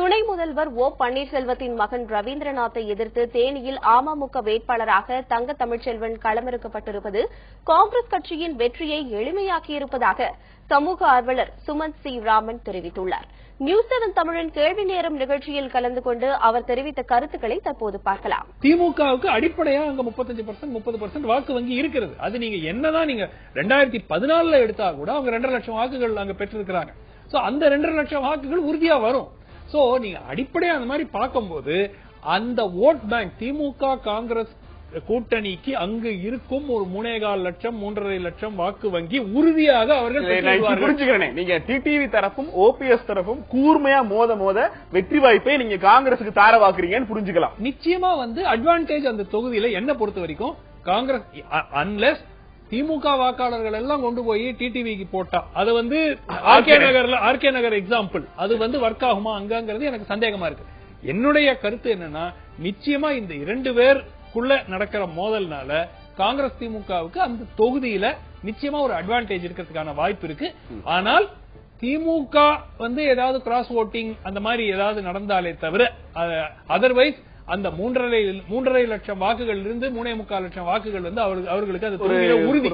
துணை முதல்வர் ஓ பன்னீர்செல்வத்தின் மகன் ரவீந்திரநாத்தை எதிர்த்து தேனியில் அமமுக வேட்பாளராக தங்க தமிழ்ச்செல்வன் களமிறக்கப்பட்டிருப்பது காங்கிரஸ் கட்சியின் வெற்றியை எளிமையாக்கியிருப்பதாக சமூக ஆர்வலர் சுமந்த் சி. ராமன் தெரிவித்துள்ளார். நியூஸ் செவன் தமிழின் கேள்வி நேரம் நிகழ்ச்சியில் கலந்து கொண்டு அவர் தெரிவித்த கருத்துக்களை தற்போது பார்க்கலாம். திமுகவுக்கு அடிப்படையா அங்க முப்பத்தஞ்சு பர்சன்ட் முப்பது பர்சன்ட் வாக்கு வங்கி இருக்கிறது. அது நீங்க என்னதான் நீங்க ரெண்டாயிரத்தி பதினாலுல எடுத்தா கூட அவங்க ரெண்டரை லட்சம் வாக்குகள் அங்க பெற்றிருக்கிறாங்க. சோ அந்த ரெண்டரை லட்சம் வாக்குகள் உறுதியா வரும். சோ நீங்க அடிப்படையா அந்த மாதிரி பார்க்கும்போது அந்த ஓட் பேங்க் திமுக காங்கிரஸ் கூட்டணிக்கு அங்கு இருக்கும் ஒரு மூணேகால் லட்சம் மூன்றரை லட்சம் வாக்கு வங்கி உறுதியாக அவர்கள். புரிஞ்சுக்கிறேன் நீங்க டிடிவி தரப்பும் ஓபிஎஸ் தரப்பும் கூர்மையா மோத மோத வெற்றி வாய்ப்பை நீங்க காங்கிரசுக்கு தாரவாக்குறீங்கன்னு புரிஞ்சுக்கலாம் நிச்சயமா வந்து அட்வான்டேஜ் அந்த தொகுதியில என்ன பொறுத்த வரைக்கும் காங்கிரஸ் அன்லெஸ் திமுக வாக்காளர்கள் எல்லாம் கொண்டு போய் டிடிவிக்கு போட்டா. அது வந்து ஆர்கே நகர்ல ஆர்கே நகர் எக்ஸாம்பிள் அது வந்து ஒர்க் ஆகுமா அங்கங்கிறது எனக்கு சந்தேகமா இருக்கு. என்னுடைய கருத்து என்னன்னா நிச்சயமா இந்த இரண்டு பேருக்குள்ள நடக்கிற மோதல்னால காங்கிரஸ் திமுகவுக்கு அந்த தொகுதியில நிச்சயமா ஒரு அட்வான்டேஜ் இருக்கிறதுக்கான வாய்ப்பு இருக்கு. ஆனால் திமுக வந்து ஏதாவது கிராஸ் ஓட்டிங் அந்த மாதிரி ஏதாவது நடந்தாலே தவிர அதர்வைஸ் அந்த மூன்றரை மூன்றரை லட்சம் வாக்குகள் இருந்து மூணே முக்கால் லட்சம் வாக்குகள் வந்து அவர்களுக்கு அவர்களுக்கு அது உறுதி.